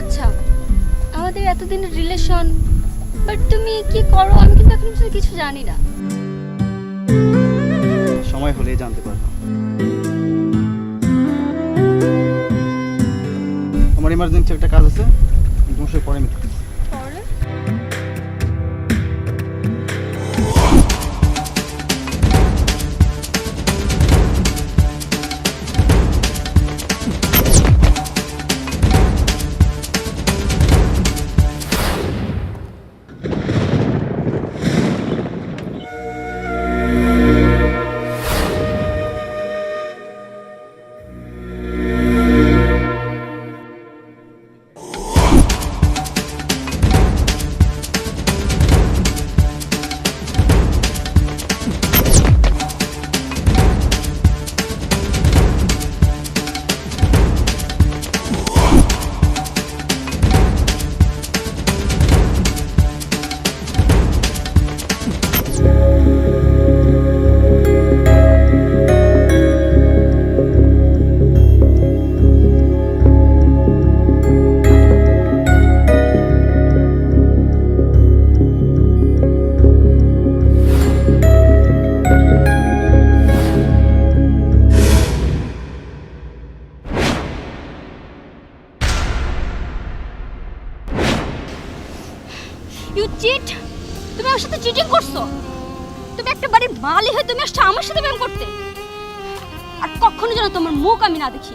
আচ্ছা আমাদের এতদিনের রিলেশন বাট তুমি কি করো? আমি কিন্তু এখন পর্যন্ত কিছু জানি না। সময় হলেই জানতে পারব। আমার ইমার্জেন্সি একটা কাজ আছে তোমার সাথে পরে মিটে ইউ চিট তুমি আমার সাথে চিটিং করছ? তুমি একটা বাড়ির মালি হয়ে তুমি আসছো আমার সাথে ব্যায়াম করতে? আর কখনো যেন তোমার মুখ আমি না দেখি।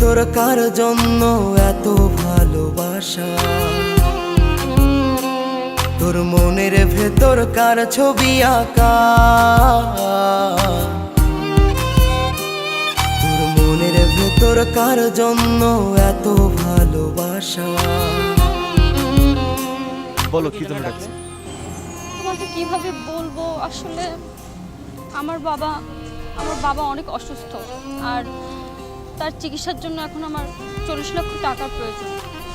ভেতর কার জন্য এত ভালোবাসা। তোর মনের ভেতর কার ছবি আঁকা? তোর মনের ভেতর কার জন্য এত ভালোবাসা? বলো কি তুমি ডাকছো? তোমাকে কীভাবে বলব? আসলে আমার বাবা আমার বাবা অনেক অসুস্থ। আর তার চিকিৎসার জন্য এখন আমার চল্লিশ লক্ষ টাকার প্রয়োজন।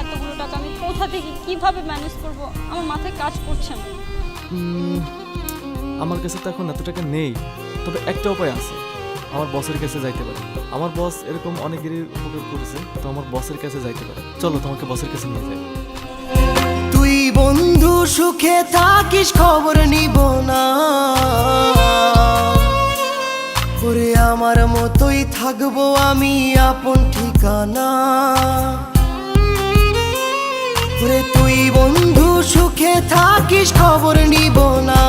এতগুলো টাকা আমি কোথা থেকে কীভাবে ম্যানেজ করব? আমার মাথায় কাজ করছে না। আমার কাছে তো এখন এত টাকা নেই তবে একটা উপায় আছে। আমার বসের কাছে যাইতে পারি। আমার বস এরকম অনেকেরই উপকার করেছে তো আমার বসের কাছে যাইতে পারে। চলো তোমাকে বসের কাছে নিয়ে যাই। তুই বন্ধু সুখে থাকিস খবর নিব থাকব আমি আপন ঠিকানা। ওরে তুই বন্ধু, সুখে থাকিস, খবর নিব না।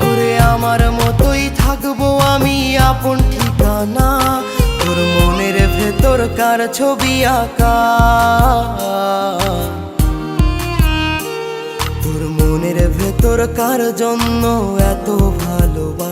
ওরে আমার মতোই থাকব আমি আপন ঠিকানা। তোর মনের ভেতর কার ছবি আঁকা? তোর মনের ভেতর কার জন্য এত ভালোবাসা?